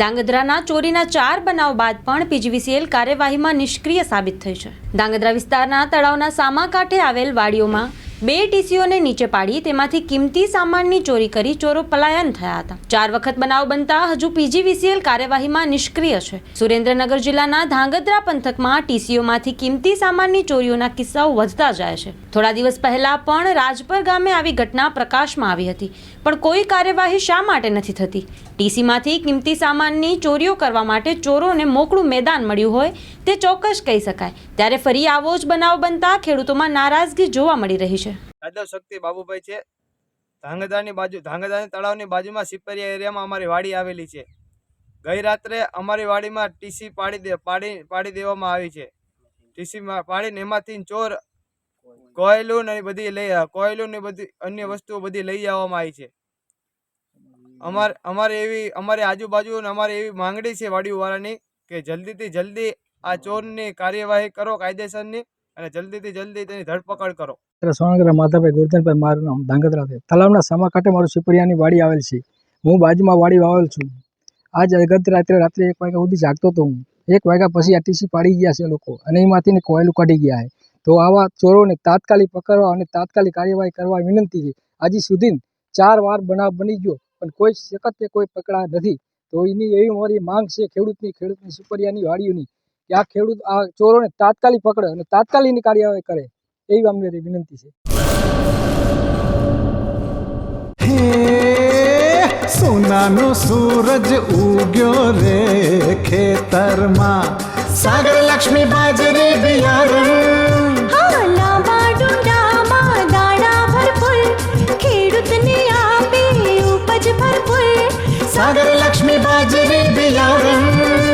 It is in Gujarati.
ધાંગધ્રાના ચોરીના ચાર બનાવ બાદ પણ પીજીવીસીએલ કાર્યવાહીમાં નિષ્ક્રિય સાબિત થઈ છે. ધાંગધ્રા વિસ્તારના તળાવના સામા કાંઠે આવેલ વાડીઓમાં બે ટીસીઓને નીચે પાડી તેમાંથી કિંમતી સામાનની ચોરી કરી ચોરો પલાયન થયા હતા. ચાર વખત બનાવ બનતા હજુ પીજીવીસીએલ કાર્યવાહીમાં નિષ્ક્રિય છે. સુરેન્દ્રનગર જિલ્લાના ધાંગધ્રા પંથકમાં ટીસીઓમાંથી કિંમતી સામાનની ચોરીઓના કિસ્સાઓ વધતા જાય છે. થોડા દિવસ પહેલા પણ રાજપર ગામે આવી ઘટના પ્રકાશમાં આવી હતી. પણ કોઈ કાર્યવાહી શા માટે નથી થતી? ટીસીમાંથી કિંમતી સામાનની ચોરીઓ કરવા માટે ચોરોને મોકળું મેદાન મળ્યું હોય તે ચોક્કસ કહી શકાય. ત્યારે ફરી આવો જ બનાવ બનતા ખેડૂતોમાં નારાજગી જોવા મળી રહી છે. યાદવ શક્તિ બાબુભાઈ છે. ધાંગધાની બાજુ ધાંગધાની તળાવની બાજુમાં સિપરિયા એરિયામાં અમારી વાડી આવેલી છે. ગઈ રાત્રે અમારી વાડીમાં ટીસી પાડી દે, પાડી પાડી દેવામાં આવી છે. ટીસીમાં પાડીને એમાંથી ચોર, કોયલું ને બધી લઈ, કોયલું ને બધી અન્ય વસ્તુઓ બધી લઈ આવવામાં આવી છે. અમારે અમારે એવી, અમારી આજુબાજુ અને અમારી એવી માંગણી છે વાડીવાળાની કે જલ્દીથી જલ્દી આ ચોરની કાર્યવાહી કરો, કાયદેસરની. અને જલ્દીથી જલ્દી તેની ધરપકડ કરો. એટલે સોનગરા માધાભાઈ ગોરધનભાઈ મારું નામ ધાંગધ્રા છે. તલાવના સમા કાંઠે મારું સિપરિયાની વાડી આવેલ છે. હું બાજુમાં વાડી વાવેલ છું. આજ ગત રાત્રે રાત્રે એક વાગ્યા સુધી જાગતો હતો હું. એક વાગ્યા પછી આ ટીસી પાડી ગયા છે લોકો અને એમાંથી કોયલું કાઢી ગયા છે. તો આવા ચોરોને તાત્કાલિક પકડવા અને તાત્કાલિક કાર્યવાહી કરવા વિનંતી છે. હજી સુધી ચાર વાર બનાવ બની ગયો, પણ કોઈ સખતે કોઈ પકડા નથી. તો એની એવી મારી માંગ છે ખેડૂતની ખેડૂતની સુપરિયાની વાડીઓની. કે આ ખેડૂત આ ચોરોને તાત્કાલિક પકડે અને તાત્કાલિક કાર્યવાહી કરે એવી અમને વિનંતી છે. હે સોનાનો સૂરજ ઉગ્યો રે ખેતરમાં. સાગર લક્ષ્મી બાજરી બિયારણ. હા લાંબા ડુંડામાં દાણા ભરપૂર ખેડૂતને આપે ઉપજ ભરપૂર. સાગર લક્ષ્મી બાજરી બિયારણ.